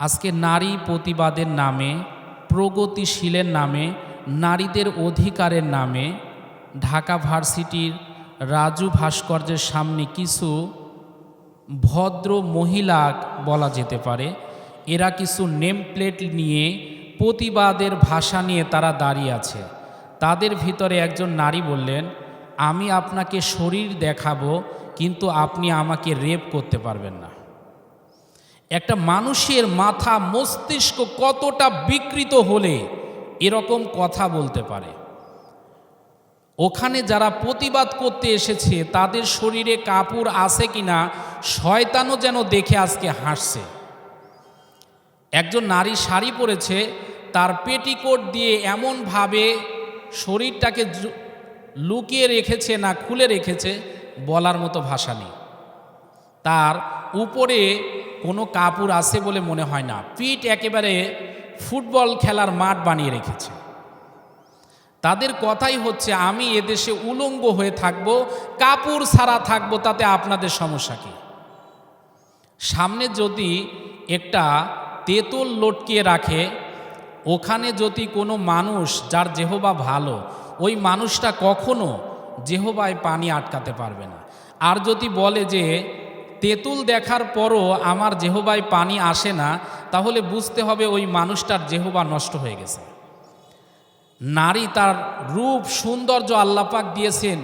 আজকে নারী প্রতিবাদের নামে, প্রগতিশীলের নামে, নারীদের অধিকারের নামে ঢাকা ভার্সিটির রাজু ভাস্কর্যের সামনে কিছু ভদ্র মহিলা বলা যেতে পারে। এরা কিছু নেম প্লেট নিয়ে প্রতিবাদের ভাষা নিয়ে তারা দাঁড়িয়ে আছে। তাদের ভিতরে একজন নারী বললেন, আমি আপনাকে শরীর দেখাবো, কিন্তু আপনি আমাকে রেপ করতে পারবেন না। একটা মানুষের মাথা মস্তিষ্ক কতটা বিকৃত হলে এরকম কথা বলতে পারে। ওখানে যারা প্রতিবাদ করতে এসেছে, তাদের শরীরে কাপড় আছে কিনা, শয়তানও যেন দেখে আজকে হাসছে। একজন নারী শাড়ি পরেছে, তার পেটিকোট দিয়ে এমনভাবে শরীরটাকে লুকিয়ে রেখেছে না খুলে রেখেছে, বলার মতো ভাষা নেই। তার উপরে কোনো কাপড় আছে বলে মনে হয় না। পিঠ একেবারে ফুটবল খেলার মাঠ বানিয়ে রেখেছে। তাদের কথাই হচ্ছে, আমি এদেশে উলঙ্গ হয়ে থাকব, কাপড় ছাড়া থাকব, তাতে আপনাদের সমস্যা কি? সামনে যদি একটা তেঁতুল লটকিয়ে রাখে, ওখানে যদি কোনো মানুষ যার জেহবা ভালো, ওই মানুষটা কখনো জেহবায় পানি আটকাতে পারবে না। আর যদি বলে যে তেঁতুল দেখার পরও আমার জেহবায় পানি আসে না, তাহলে বুঝতে হবে ওই মানুষটার জেহবা নষ্ট হয়ে গেছে। নারী তার রূপ সৌন্দর্য আল্লাপাক দিয়েছেন,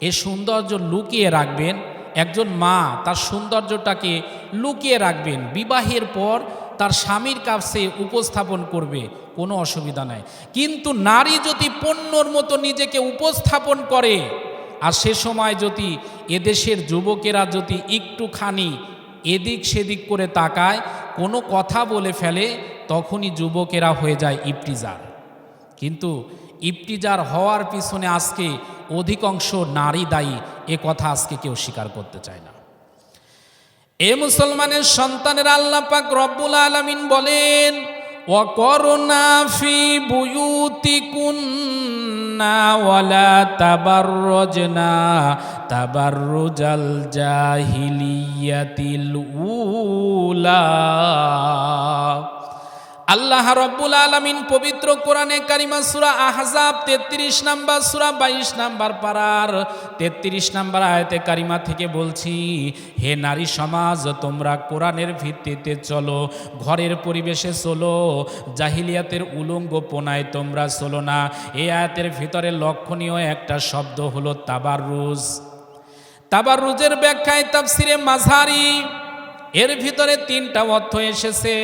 এ সৌন্দর্য লুকিয়ে রাখবেন, একজন মা তার সৌন্দর্যটাকে লুকিয়ে রাখবেন, বিবাহের পর তার স্বামীর কাছে উপস্থাপন করবে, কোনো অসুবিধা নাই। কিন্তু নারী যদি পণ্যর মতো নিজেকে উপস্থাপন করে আর সে সময় যদি এদেশের যুবকেরা যদি একটুখানি এদিক সেদিক করে তাকায়, কোনো কথা বলে ফেলে, তখনই যুবকেরা হয়ে যায় ইপটিজার কিন্তু ইপটিজার হওয়ার পিছনে আজকে অধিকাংশ নারী দায়ী, এ কথা আজকে কেউ স্বীকার করতে চায় না। এ মুসলমানের সন্তানের আল্লাহ পাক রব্বুল আলামিন বলেন ওয়াকরনা ফি বুয়ুতিকুন্না ওয়ালা তাবাররুজনা তাবাররুজাল জাহিলিয়াতিল উলা আল্লাহ রব্বুল আলমিন পবিত্র কোরআনে কারিমা সুরা আহজাব তেত্রিশ নাম্বার, সুরা বাইশ নাম্বার পাড়ার তেত্রিশ নাম্বার আয়তে কারিমা থেকে বলছি, হে নারী সমাজ, তোমরা কোরআনের ভিত্তিতে চলো, ঘরের পরিবেশে চলো, জাহিলিয়াতের উলঙ্গ পোনায় তোমরা চলো না। এই আয়াতের ভিতরে লক্ষণীয় একটা শব্দ হলো তাবাররুজ। তাবাররুজের ব্যাখ্যায় তাফসিরে মাঝারি এর ভিতরে তিনটা অর্থ এসেছে।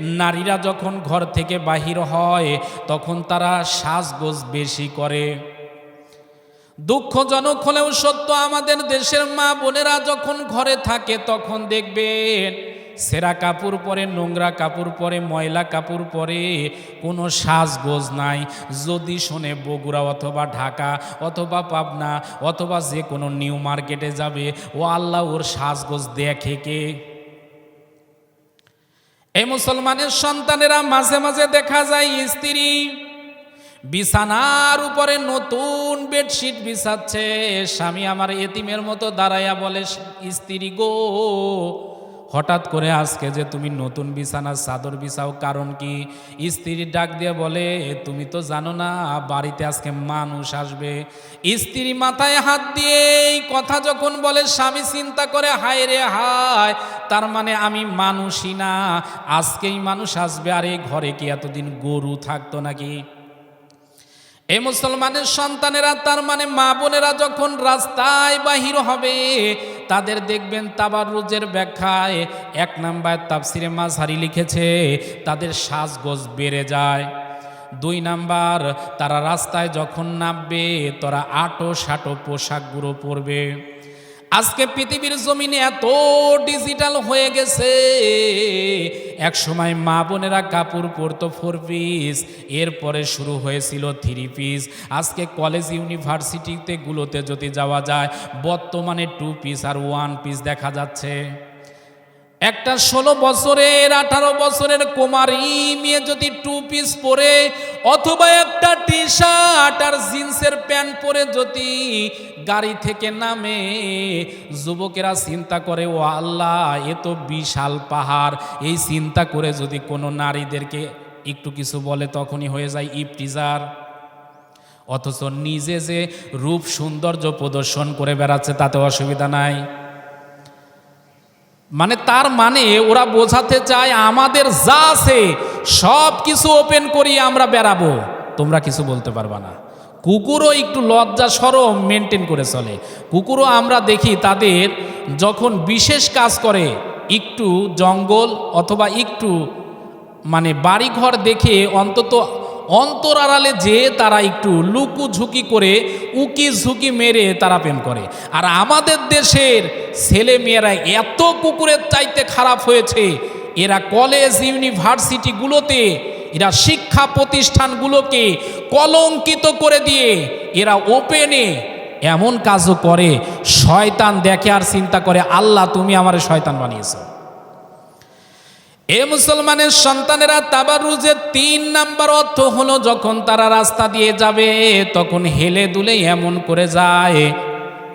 নারীরা যখন ঘর থেকে বাহির হয়, তখন তারা সাজগোজ বেশি করে। দুঃখজনক হলেও সত্য, আমাদের দেশের মা বোনেরা যখন ঘরে থাকে, তখন দেখবেন সেরা কাপড় পরে, নোংরা কাপড় পরে, ময়লা কাপড় পরে কোনো সাজগোজ নাই। যদি শোনে বগুড়া অথবা ঢাকা অথবা পাবনা অথবা যে কোনো নিউ মার্কেটে যাবে, ও আল্লাহ ওর সাজগোজ দেখে কে? এই মুসলমানের সন্তানেরা মাঝে মাঝে দেখা যায় স্ত্রী বিছানার উপরে নতুন বেডশিট বিছাচ্ছে, স্বামী আমার এতিমের মতো দাঁড়াইয়া বলে, স্ত্রী গো হঠাৎ করে আজকে যে তুমি নতুন বিছানার চাদর বিছাও, কারণ কি? স্ত্রী ডাক দিয়ে বলে, তুমি তো জানো না, বাড়িতে আজকে মানুষ আসবে। স্ত্রী মাথায় হাত দিয়ে এই কথা যখন বলে, স্বামী চিন্তা করে, হায় রে হায়, তার মানে আমি মানুষই না, আজকেই মানুষ আসবে, আর এই ঘরে কি এতদিন গরু থাকতো নাকি? এই মুসলমানের সন্তানেরা, তার মানে মা বোনেরা যখন রাস্তায় বাহির হবে তাদের দেখবেন তাবার তাবারুজের ব্যাখ্যায় এক নাম্বার তাফসিরে মাঝহারি লিখেছে, তাদের শ্বাসগোজ বেড়ে যায়। দুই নাম্বার, তারা রাস্তায় যখন নামবে, তারা আটো সাটো পোশাকগুলো পরবে। আজকে পৃথিবীর জমিনে এত ডিজিটাল হয়ে গেছে। এক সময় মা বোনেরা কাপড় পরতো ফোর পিস এরপরে শুরু হয়েছিল থ্রি পিস আজকে কলেজ ইউনিভার্সিটিতে গুলোতে যদি যাওয়া যায়, বর্তমানে টু পিস আর ওয়ান পিস দেখা যাচ্ছে। একটা ষোলো বছরের, আঠারো বছরের কুমারী মেয়ে যদি টু পিস পরে, অথবা একটা টি শার্ট আর জিন্সের প্যান্ট পরে যদি গাড়ি থেকে নামে, যুবকেরা চিন্তা করে, ও আল্লাহ, এ তো বিশাল পাহাড়। এই চিন্তা করে যদি কোনো নারীদেরকে একটু কিছু বলে, তখনই হয়ে যায় ইপটিজার অথচ নিজে যে রূপ সৌন্দর্য প্রদর্শন করে বেড়াচ্ছে তাতে অসুবিধা নাই। মানে তার মানে ওরা বোঝাতে চায়, আমাদের যা আছে সব কিছু ওপেন করি আমরা বেড়াবো। তোমরা কিছু বলতে পারবা না। কুকুরও একটু লজ্জা সরম মেনটেন করে চলে। কুকুরও আমরা দেখি তাদের যখন বিশেষ কাজ করে, একটু জঙ্গল অথবা একটু মানে বাড়িঘর দেখে অন্তত অন্তর আড়ালে যে তারা একটু লুকু ঝুঁকি করে উকি ঝুঁকি মেরে তারা প্রেম করে। আর আমাদের দেশের ছেলে মেয়েরা এত কুকুরের চাইতে খারাপ হয়েছে, এরা কলেজ ইউনিভার্সিটিগুলোতে এরা শিক্ষা প্রতিষ্ঠানগুলোকে কলঙ্কিত করে দিয়ে এরা ওপেনে এমন কাজও করে, শয়তান দেখে আর চিন্তা করে, আল্লাহ, তুমি আমার শয়তান বানিয়েছ। এ মুসলমানের সন্তানেরা তাবারুজের তিন নাম্বার অর্থ হলো, যখন তারা রাস্তা দিয়ে যাবে, তখন হেলে দুলে এমন করে যায়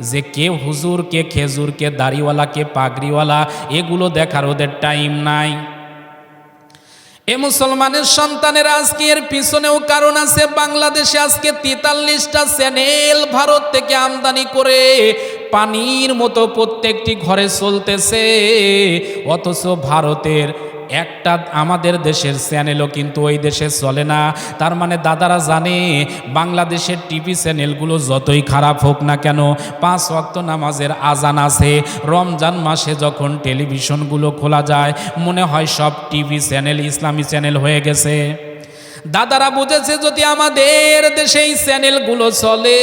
যে কে হুজুর কে খেজুর কে দাড়িওয়ালা কে, পাগড়িওয়ালা, এগুলো দেখার ওদের টাইম নাই। এ মুসলমানের সন্তানের আজকে এর পিছনেও কারণ আছে, বাংলাদেশে আজকে তেতাল্লিশটা চ্যানেল ভারত থেকে আমদানি করে পানির মতো প্রত্যেকটি ঘরে চলতেছে। অথচ ভারতের একটা আমাদের দেশের চ্যানেলও কিন্তু ওই দেশে চলে না। তার মানে দাদারা জানে, বাংলাদেশের টিভি চ্যানেলগুলো যতই খারাপ হোক না কেন, পাঁচ অক্ত নামাজের আজান আছে। রমজান মাসে যখন টেলিভিশনগুলো খোলা যায়, মনে হয় সব টিভি চ্যানেল ইসলামী চ্যানেল হয়ে গেছে। দাদারা বুঝেছে, যদি আমাদের দেশে এই চ্যানেলগুলো চলে,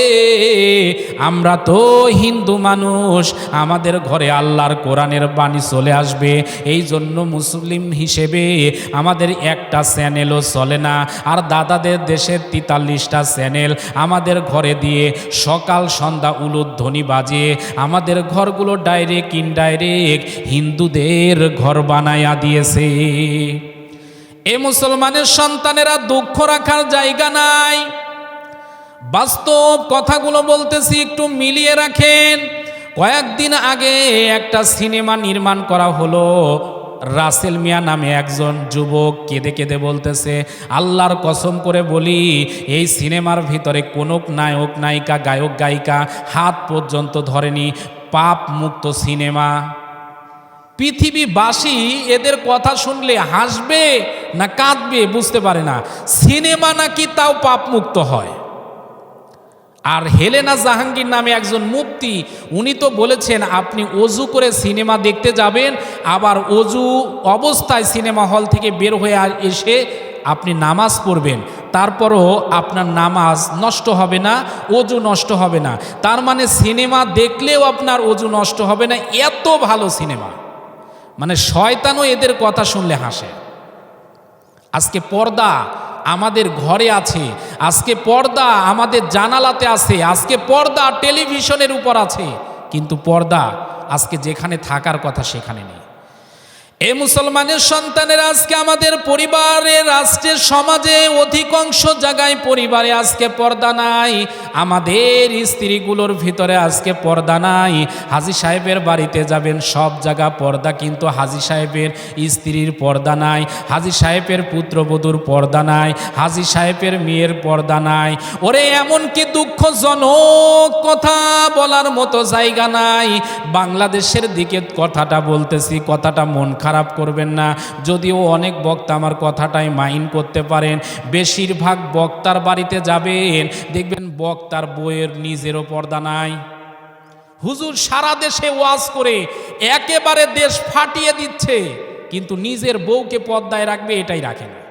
আমরা তো হিন্দু মানুষ, আমাদের ঘরে আল্লাহর কোরআনের বাণী চলে আসবে। এই জন্য মুসলিম হিসেবে আমাদের একটা চ্যানেলও চলে না। আর দাদাদের দেশের তেতাল্লিশটা চ্যানেল আমাদের ঘরে দিয়ে সকাল, সন্ধ্যা উলুধ্বনি বাজে। আমাদের ঘরগুলো ডাইরেক্ট, ইনডাইরেক্ট হিন্দুদের ঘর বানায়া দিয়েছে। এ মুসলমানের সন্তানেরা দুঃখ রাখার জায়গা নাই। বাস্তব কথাগুলো বলতেছি, একটু মিলিয়ে রাখেন। কয়েকদিন আগে একটা সিনেমা নির্মাণ করা হলো, রাসেল মিয়া নামে একজন যুবক কেঁদে কেঁদে বলতেছে, আল্লাহর কসম করে বলি, এই সিনেমার ভিতরে কোনো নায়ক, নায়িকা, গায়ক, গায়িকা হাত পর্যন্ত ধরেনি পাপ মুক্ত সিনেমা। পৃথিবীবাসী এদের কথা শুনলে হাসবে না কাঁদবে বুঝতে পারে না। সিনেমা নাকি তাও পাপ মুক্ত হয়। আর হেলেনা জাহাঙ্গীর নামে একজন মুক্তি উনি তো বলেছেন, আপনি অজু করে সিনেমা দেখতে যাবেন, আবার অজু অবস্থায় সিনেমা হল থেকে বের হয়ে এসে আপনি নামাজ পড়বেন। তারপরও আপনার নামাজ নষ্ট হবে না, অজু নষ্ট হবে না। তার মানে সিনেমা দেখলেও আপনার অজু নষ্ট হবে না। এত ভালো সিনেমা। মানে শয়তানও এদের কথা শুনলে হাসে। আজকে পর্দা আমাদের ঘরে আছে, আজকে পর্দা আমাদের জানালাতে আছে, আজকে পর্দা টেলিভিশনের উপর আছে, কিন্তু পর্দা আজকে যেখানে থাকার কথা সেখানে নেই। এ মুসলমানের সন্তানের আজকে আমাদের পরিবারে, রাষ্ট্রের সমাজে অধিকাংশ জায়গায় পরিবারে আজকে পর্দা নাই। আমাদের স্ত্রীগুলোর ভিতরে আজকে পর্দা নাই। হাজি সাহেবের বাড়িতে যাবেন, সব জায়গা পর্দা, কিন্তু হাজি সাহেবের স্ত্রীর পর্দা নাই। হাজি সাহেবের পুত্রবধূর পর্দা নাই। হাজি সাহেবের মেয়ের পর্দা নাই। ওরে, এমন কি দুঃখজনক কথা বলার মতো জায়গা নাই। বাংলাদেশের দিকে কথাটা বলতেছি, কথাটা মন খারাপ করবেন না। যদিও অনেক বক্তা আমার কথাটাই মাইন করতে পারেন। বেশিরভাগ বক্তার বাড়িতে যাবেন। দেখবেন বক্তার বইয়ের নিজেরও পর্দা নাই। হুজুর সারা দেশে ওয়াজ করে, একেবারে দেশ ফাটিয়ে দিচ্ছে। কিন্তু নিজের বউকে পদ্মায় রাখবে, এটাই রাখে না।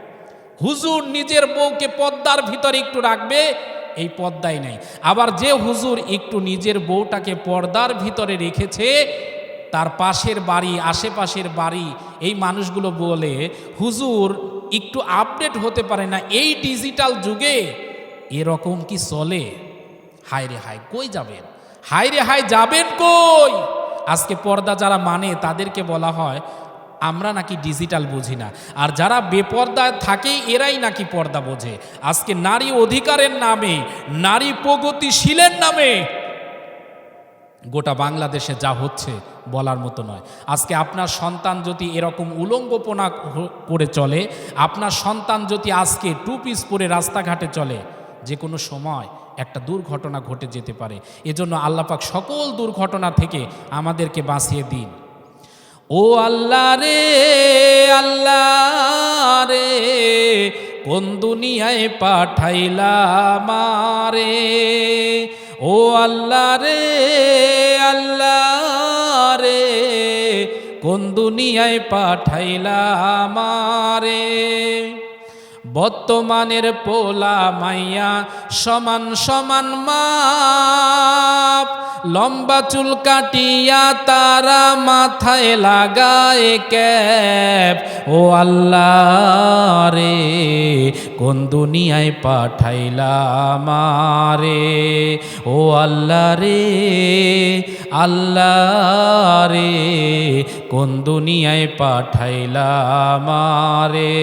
হুজুর নিজের বউকে পদ্মার ভিতরে একটু রাখবে, এই পদ্মায় নেই। আবার যে হুজুর একটু নিজের বউটাকে পর্দার ভিতরে রেখেছে তার পাশের বাড়ি, আশেপাশের বাড়ি, এই মানুষগুলো বলে, হুজুর, একটু আপডেট হতে পারে না, এই ডিজিটাল যুগে এরকম কি চলে? হায় রে হায়, কই যাবেন? হায় রে হায়, যাবেন কই? আজকে পর্দা যারা মানে তাদেরকে বলা হয়, আমরা নাকি ডিজিটাল বুঝি না। আর যারা বেপর্দায় থাকে, এরাই নাকি পর্দা বোঝে। আজকে নারী অধিকারের নামে, নারী প্রগতিশীলের নামে গোটা বাংলাদেশে যা হচ্ছে বলার মতো নয়। আজকে আপনার সন্তান যদি এরকম উলঙ্গপনা করে চলে, আপনার সন্তান যদি আজকে টু পিস পরে রাস্তাঘাটে চলে যে কোনো সময় একটা দুর্ঘটনা ঘটে যেতে পারে। এজন্য আল্লাপাক সকল দুর্ঘটনা থেকে আমাদেরকে বাঁচিয়ে দিন। ও আল্লাহ রে আল্লাহ রে, কোন দুনিয়ায় পাঠাইলা মারে ও আল্লাহ রে, আল্লাহ কোন দুনিয়ায় পাঠাইলা আমারে? বর্তমানের পোলা মাইয়া সমান সমান মাপ। লম্বা চুল কাটিয়া তারা মাথায় লাগায় ক্যাপ। ও আল্লাহ রে, কোন দুনিয়ায় পাঠাইলা মারে ও আল্লাহ রে আল্লাহ রে, কোন দুনিয়ায় পাঠাইলা মারে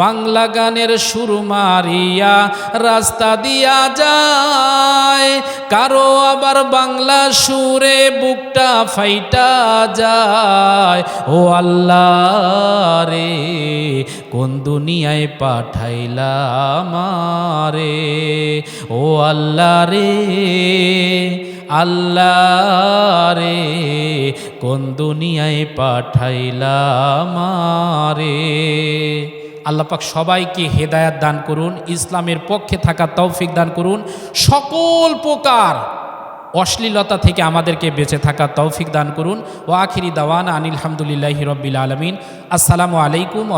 বাংলা গানের সুর মারিয়া রাস্তা দিয়া যায়। কারও আবার বাংলা সুরে বুকটা ফাইটা যায়। ও আল্লাহ রে, কোন দুনিয়ায় পাঠাইলা মারে ও আল্লাহ রে আল্লাহ রে, কোন দুনিয়ায় পাঠাইলা মারে আল্লাহ পাক সবাইকে হেদায়াত দান করুন, ইসলামের পক্ষে থাকা তৌফিক দান করুন, সকল প্রকার অশ্লীলতা থেকে আমাদেরকে বেঁচে থাকা তৌফিক দান করুন। ও আখিরি দাওয়ান আনিল হামদুলিল্লাহি রব্বিল আলমিন। আসসালামু আলাইকুম ও